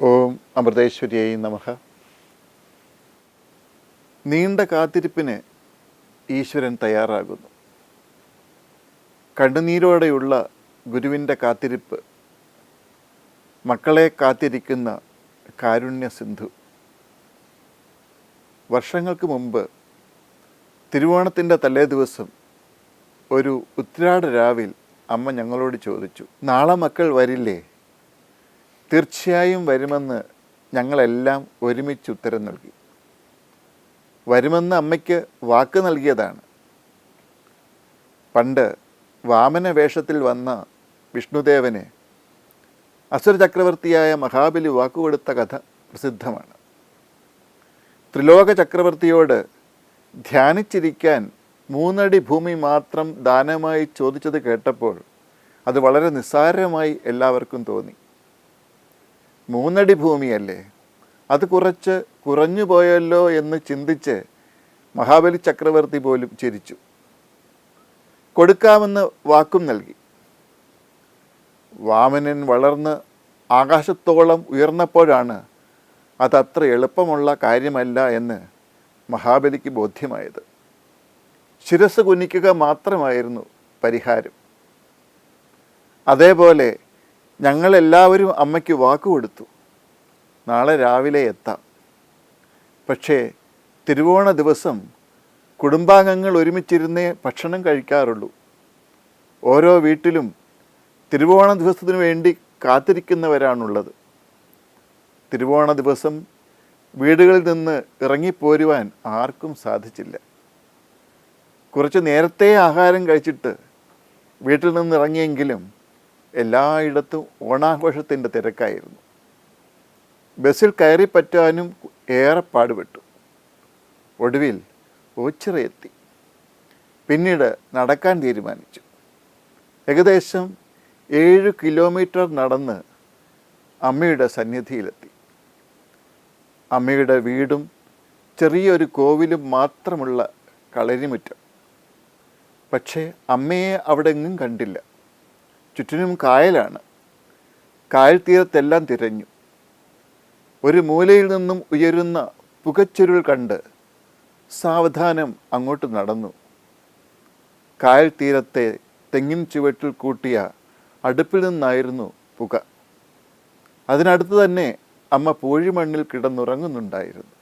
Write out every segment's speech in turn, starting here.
ഓം അമൃതേശ്വരിയായി നമഹ നീണ്ട കാത്തിരിപ്പിന് ഈശ്വരൻ തയ്യാറാകുന്നു. കണ്ണുനീരോടെയുള്ള ഗുരുവിന്റെ കാത്തിരിപ്പ് മക്കളെ കാത്തിരിക്കുന്ന കാരുണ്യ സിന്ധു. വർഷങ്ങൾക്ക് മുമ്പ് തിരുവോണത്തിന്റെ തലേ ദിവസം ഒരു ഉത്രാട രാവിൽ അമ്മ ഞങ്ങളോട് ചോദിച്ചു നാളെ മക്കൾ വരില്ലേ? തീർച്ചയായും വരുമെന്ന് ഞങ്ങളെല്ലാം ഒരുമിച്ച് ഉത്തരം നൽകി. വരുമെന്ന് അമ്മയ്ക്ക് വാക്ക് നൽകിയതാണ്. പണ്ട് വാമന വേഷത്തിൽ വന്ന വിഷ്ണുദേവനെ അസുര ചക്രവർത്തിയായ മഹാബലി വാക്കുകൊടുത്ത കഥ പ്രസിദ്ധമാണ്. ത്രിലോക ചക്രവർത്തിയോട് ധ്യാനിച്ചിരിക്കാൻ മൂന്നടി ഭൂമി മാത്രം ദാനമായി ചോദിച്ചത് കേട്ടപ്പോൾ അത് വളരെ നിസ്സാരമായി എല്ലാവർക്കും തോന്നി. മൂന്നടി ഭൂമിയല്ലേ? അത് കുറച്ച് കുറഞ്ഞു പോയല്ലോ എന്ന് ചിന്തിച്ച് മഹാബലി ചക്രവർത്തി പോലും ചിരിച്ചു. കൊടുക്കാമെന്ന് വാക്കും നൽകി. വാമനൻ വളർന്ന് ആകാശത്തോളം ഉയർന്നപ്പോഴാണ് അതത്ര എളുപ്പമുള്ള കാര്യമല്ല എന്ന് മഹാബലിക്ക് ബോധ്യമായത്. ശിരസ് കുനിക്കുക മാത്രമായിരുന്നു പരിഹാരം. അതേപോലെ ഞങ്ങളെല്ലാവരും അമ്മയ്ക്ക് വാക്കുകൊടുത്തു നാളെ രാവിലെ എത്താം. പക്ഷേ തിരുവോണ ദിവസം കുടുംബാംഗങ്ങൾ ഒരുമിച്ചിരുന്നേ ഭക്ഷണം കഴിക്കാറുള്ളൂ. ഓരോ വീട്ടിലും തിരുവോണ ദിവസത്തിനു വേണ്ടി കാത്തിരിക്കുന്നവരാണുള്ളത്. തിരുവോണ ദിവസം വീടുകളിൽ നിന്ന് ഇറങ്ങിപ്പോരുവാൻ ആർക്കും സാധിച്ചില്ല. കുറച്ച് നേരത്തെ ആഹാരം കഴിച്ചിട്ട് വീട്ടിൽ നിന്ന് ഇറങ്ങിയെങ്കിലും എല്ലായിടത്തും ഓണാഘോഷത്തിന്റെ തിരക്കായിരുന്നു. ബസ്സിൽ കയറി പറ്റാനും ഏറെ പാടുപെട്ടു. ഒടുവിൽ ഓച്ചിറ പിന്നീട് നടക്കാൻ തീരുമാനിച്ചു. ഏകദേശം ഏഴ് കിലോമീറ്റർ നടന്ന് അമ്മയുടെ സന്നിധിയിലെത്തി. അമ്മയുടെ വീടും ചെറിയൊരു കോവിലും മാത്രമുള്ള കളരിമുറ്റം. പക്ഷേ അമ്മയെ അവിടെ എങ്ങും കണ്ടില്ല. ചുറ്റിനും കായലാണ്. കായൽ തീരത്തെല്ലാം തിരഞ്ഞു. ഒരു മൂലയിൽ നിന്നും ഉയരുന്ന പുകച്ചുരുൾ കണ്ട് സാവധാനം അങ്ങോട്ട് നടന്നു. കായൽ തീരത്തെ തെങ്ങിൻ ചുവട്ടിൽ കൂട്ടിയ അടുപ്പിൽ നിന്നായിരുന്നു പുക. അതിനടുത്ത് തന്നെ അമ്മ പൂഴിമണ്ണിൽ കിടന്നുറങ്ങുന്നുണ്ടായിരുന്നു.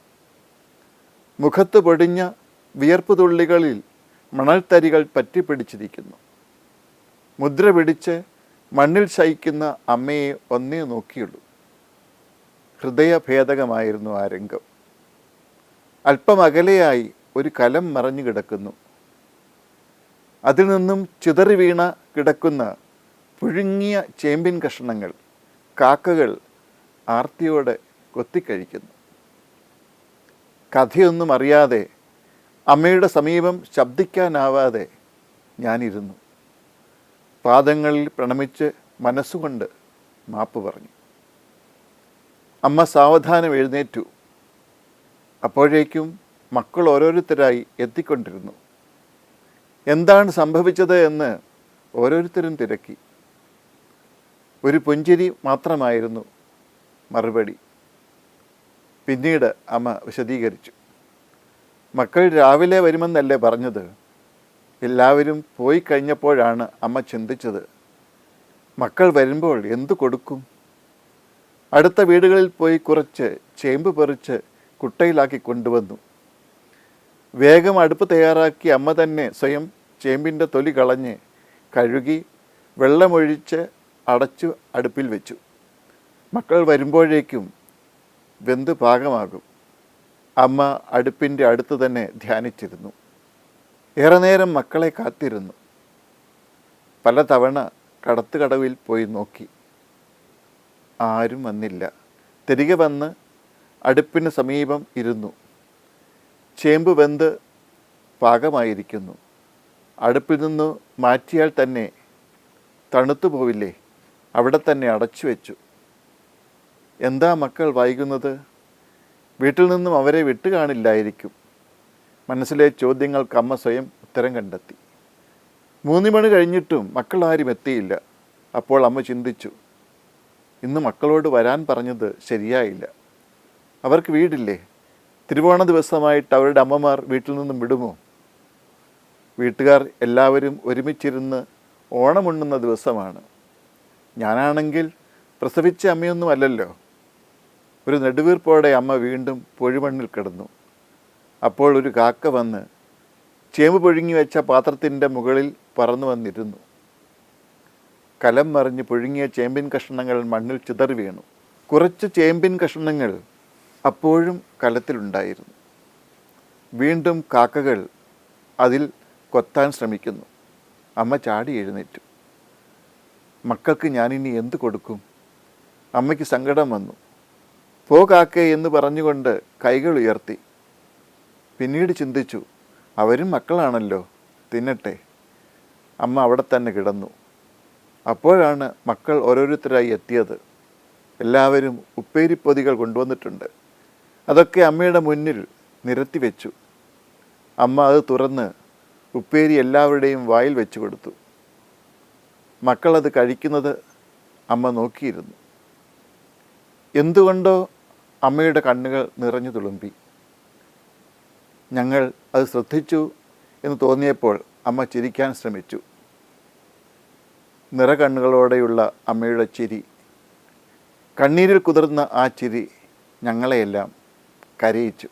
മുഖത്ത് പൊടിഞ്ഞ വിയർപ്പ് തുള്ളികളിൽ മണൽത്തരികൾ പറ്റിപ്പിടിച്ചിരിക്കുന്നു മുദ്ര പിടിച്ച് മണ്ണിൽ ശയിക്കുന്ന അമ്മയെ ഒന്നേ നോക്കിയുള്ളൂ. ഹൃദയഭേദകമായിരുന്നു ആ രംഗം. അല്പം അകലെയായി ഒരു കലം മറഞ്ഞു കിടക്കുന്നു. അതിൽ നിന്നും ചിതറി വീണ കിടക്കുന്ന പുഴുങ്ങിയ ചേമ്പിൻ കഷണങ്ങൾ കാക്കകൾ ആർത്തിയോടെ കൊത്തിക്കഴിക്കുന്നു. കഥയൊന്നും അറിയാതെ അമ്മയുടെ സമീപം ശബ്ദിക്കാനാവാതെ ഞാനിരുന്നു. പാദങ്ങളിൽ പ്രണമിച്ച് മനസ്സുകൊണ്ട് മാപ്പ് പറഞ്ഞു. അമ്മ സാവധാനം എഴുന്നേറ്റു. അപ്പോഴേക്കും മക്കൾ ഓരോരുത്തരായി എത്തിക്കൊണ്ടിരുന്നു. എന്താണ് സംഭവിച്ചത് എന്ന് ഓരോരുത്തരും തിരക്കി. ഒരു പുഞ്ചിരി മാത്രമായിരുന്നു മറുപടി. പിന്നീട് അമ്മ വിശദീകരിച്ചു. മക്കൾ രാവിലെ വരുമെന്നല്ലേ പറഞ്ഞത്? എല്ലാവരും പോയി കഴിഞ്ഞപ്പോഴാണ് അമ്മ ചിന്തിച്ചത്. മക്കൾ വരുമ്പോൾ എന്തു കൊടുക്കും? അടുത്ത വീടുകളിൽ പോയി കുറച്ച് ചേമ്പ് പറിച്ച് കുട്ടയിലാക്കി കൊണ്ടുവന്നു. വേഗം അടുപ്പ് തയ്യാറാക്കി അമ്മ തന്നെ സ്വയം ചേമ്പിന്റെ തൊലി കളഞ്ഞ് കഴുകി വെള്ളമൊഴിച്ച് അടച്ചു അടുപ്പിൽ വെച്ചു. മക്കൾ വരുമ്പോഴേക്കും വെന്ത് പാകമാകും. അമ്മ അടുപ്പിന്റെ അടുത്ത് തന്നെ ധ്യാനിച്ചിരുന്നു. ഏറെ നേരം മക്കളെ കാത്തിരുന്നു. പലതവണ കടത്തുകടവിൽ പോയി നോക്കി. ആരും വന്നില്ല. തിരികെ വന്ന് അടുപ്പിന് സമീപം ഇരുന്നു. ചേമ്പ് വെന്ത് പാകമായിരിക്കുന്നു. അടുപ്പിൽ നിന്ന് മാറ്റിയാൽ തന്നെ തണുത്തു പോവില്ലേ? അവിടെ തന്നെ അടച്ചു വെച്ചു. എന്താ മക്കൾ വൈകുന്നത്? വീട്ടിൽ നിന്നും അവരെ വിട്ടു കാണില്ലായിരിക്കും മനസ്സിലെ ചോദ്യങ്ങൾക്ക് അമ്മ സ്വയം ഉത്തരം കണ്ടെത്തി. മൂന്ന് മണി കഴിഞ്ഞിട്ടും മക്കൾ ആരും എത്തിയില്ല. അപ്പോൾ അമ്മ ചിന്തിച്ചു ഇന്ന് മക്കളോട് വരാൻ പറഞ്ഞത് ശരിയായില്ല. അവർക്ക് വീടില്ലേ? തിരുവോണ ദിവസമായിട്ട് അവരുടെ അമ്മമാർ വീട്ടിൽ നിന്നും വിടുമോ? വീട്ടുകാർ എല്ലാവരും ഒരുമിച്ചിരുന്ന് ഓണമുണ്ണുന്ന ദിവസമാണ്. ഞാനാണെങ്കിൽ പ്രസവിച്ച അമ്മയൊന്നും അല്ലല്ലോ ഒരു നെടുവീർപ്പോടെ അമ്മ വീണ്ടും പൊഴിമണ്ണിൽ കിടന്നു. അപ്പോൾ ഒരു കാക്ക വന്ന് ചേമ്പ് പൊഴുങ്ങി വെച്ച പാത്രത്തിന്റെ മുകളിൽ പറന്നു വന്നിരുന്നു. കലം മറിഞ്ഞ് പുഴുങ്ങിയ ചേമ്പിൻ കഷ്ണങ്ങൾ മണ്ണിൽ ചിതറി വീണു. കുറച്ച് ചേമ്പിൻ കഷ്ണങ്ങൾ അപ്പോഴും കലത്തിലുണ്ടായിരുന്നു. വീണ്ടും കാക്കകൾ അതിൽ കൊത്താൻ ശ്രമിക്കുന്നു. അമ്മ ചാടി എഴുന്നേറ്റു. മക്കൾക്ക് ഞാനിനി എന്ത് കൊടുക്കും? അമ്മയ്ക്ക് സങ്കടം വന്നു. പോ എന്ന് പറഞ്ഞുകൊണ്ട് കൈകൾ ഉയർത്തി. പിന്നീട് ചിന്തിച്ചു അവരും മക്കളാണല്ലോ തിന്നട്ടെ. അമ്മ അവിടെ തന്നെ കിടന്നു. അപ്പോഴാണ് മക്കൾ ഓരോരുത്തരായി എത്തിയത്. എല്ലാവരും ഉപ്പേരിപ്പൊതികൾ കൊണ്ടുവന്നിട്ടുണ്ട്. അതൊക്കെ അമ്മയുടെ മുന്നിൽ നിരത്തി വെച്ചു. അമ്മ അത് തുറന്ന് ഉപ്പേരി എല്ലാവരുടെയും വായിൽ വെച്ചു കൊടുത്തു. മക്കളത് കഴിക്കുന്നത് അമ്മ നോക്കിയിരുന്നു. എന്തുകൊണ്ടോ അമ്മയുടെ കണ്ണുകൾ നിറഞ്ഞു തുളുമ്പി. ഞങ്ങൾ അത് ശ്രദ്ധിച്ചു എന്ന് തോന്നിയപ്പോൾ അമ്മ ചിരിക്കാൻ ശ്രമിച്ചു. നിറകണ്ണുകളോടെയുള്ള അമ്മയുടെ ചിരി. കണ്ണീരിൽ കുതിർന്ന ആ ചിരി ഞങ്ങളെയെല്ലാം കരയിച്ചു.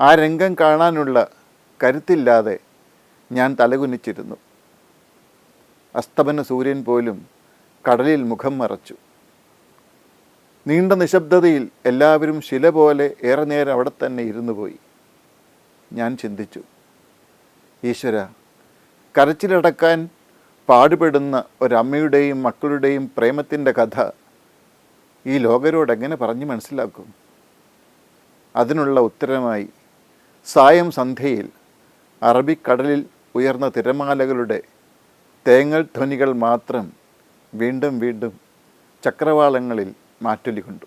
ആ രംഗം കാണാനുള്ള കരുത്തില്ലാതെ ഞാൻ തലകുനിച്ചിരുന്നു. അസ്തമന സൂര്യൻ പോലും കടലിൽ മുഖം മറച്ചു. നീണ്ട നിശബ്ദതയിൽ എല്ലാവരും ശില പോലെ ഏറെ നേരം അവിടെ തന്നെ ഇരുന്നു പോയി. ഞാൻ ചിന്തിച്ചു ഈശ്വര കരച്ചിലടക്കാൻ പാടുപെടുന്ന ഒരമ്മയുടെയും മക്കളുടെയും പ്രേമത്തിന്റെ കഥ ഈ ലോകരോട് എങ്ങനെ പറഞ്ഞു മനസ്സിലാക്കും? അതിനുള്ള ഉത്തരമായി സായം സന്ധ്യയിൽ അറബിക്കടലിൽ ഉയർന്ന തിരമാലകളുടെ തേങ്ങൽ ധ്വനികൾ മാത്രം വീണ്ടും വീണ്ടും ചക്രവാളങ്ങളിൽ മാറ്റൊലി കൊണ്ടു.